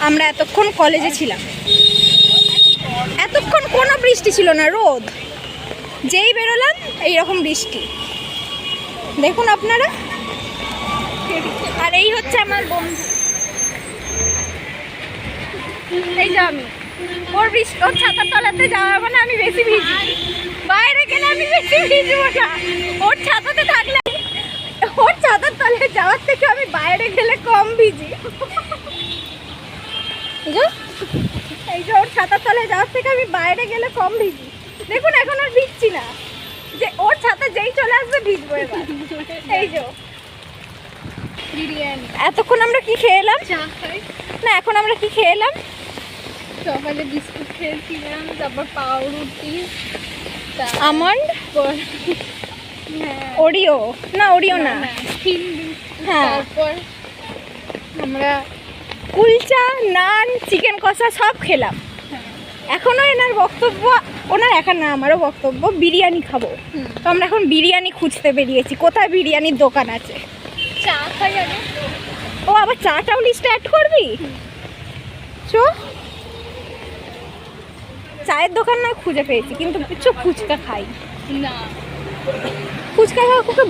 আমরা এতক্ষণ কলেজে ছিলাম। এতক্ষণ কোনো বৃষ্টি ছিল না, রোদ। যেই বেরোলাম, এইরকম বৃষ্টি। দেখুন আপনারা। আর এই হচ্ছে আমার বন্ধু। এই যে আমি। ওর বৃষ্টি ওর ছাতার তলাতে যাওয়া মানে আমি বেশি ভিজি বাইরে গেলে আমি বেশি ভিজবো না। ওর ছাতাতে থাকলে ওর ছাতার তলায় যাওয়ার থেকে আমি বাইরে গেলে কম ভিজি এই যে ওর ছাতার তলায় যাওয়ার থেকে আমি বাইরে গেলে কম ভিজি। দেখুন এখন আর ভিজছি না। যে ওর ছাতা যেই চলে আসবে ভিজবো এবার। এই যে বিরিয়ানি। এতক্ষণ আমরা কি খেয়ে এলাম না এখন আমরা কি খেয়ে এলাম সকালে বিস্কুট খেয়েছিলাম তারপর পাউরুটি আমন্ড? হ্যাঁ। ওরিও। না ওরিও না হ্যাঁ। তারপর আমরা কুলচা নান চিকেন কষা সব খেলাম। এখনও এনার বক্তব্য ওনার একার না আমারও বক্তব্য বিরিয়ানি খাব। তো আমরা এখন বিরিয়ানি খুঁজতে বেরিয়েছি কোথায় বিরিয়ানির দোকান আছে? চা খাই ও আবার চাটাও লিস্টে অ্যাড করবি? চো। চায়ের দোকান নয় খুঁজে পেয়েছি কিন্তু কিছু ফুচকা খাই। না। ফুচকা কাকুকে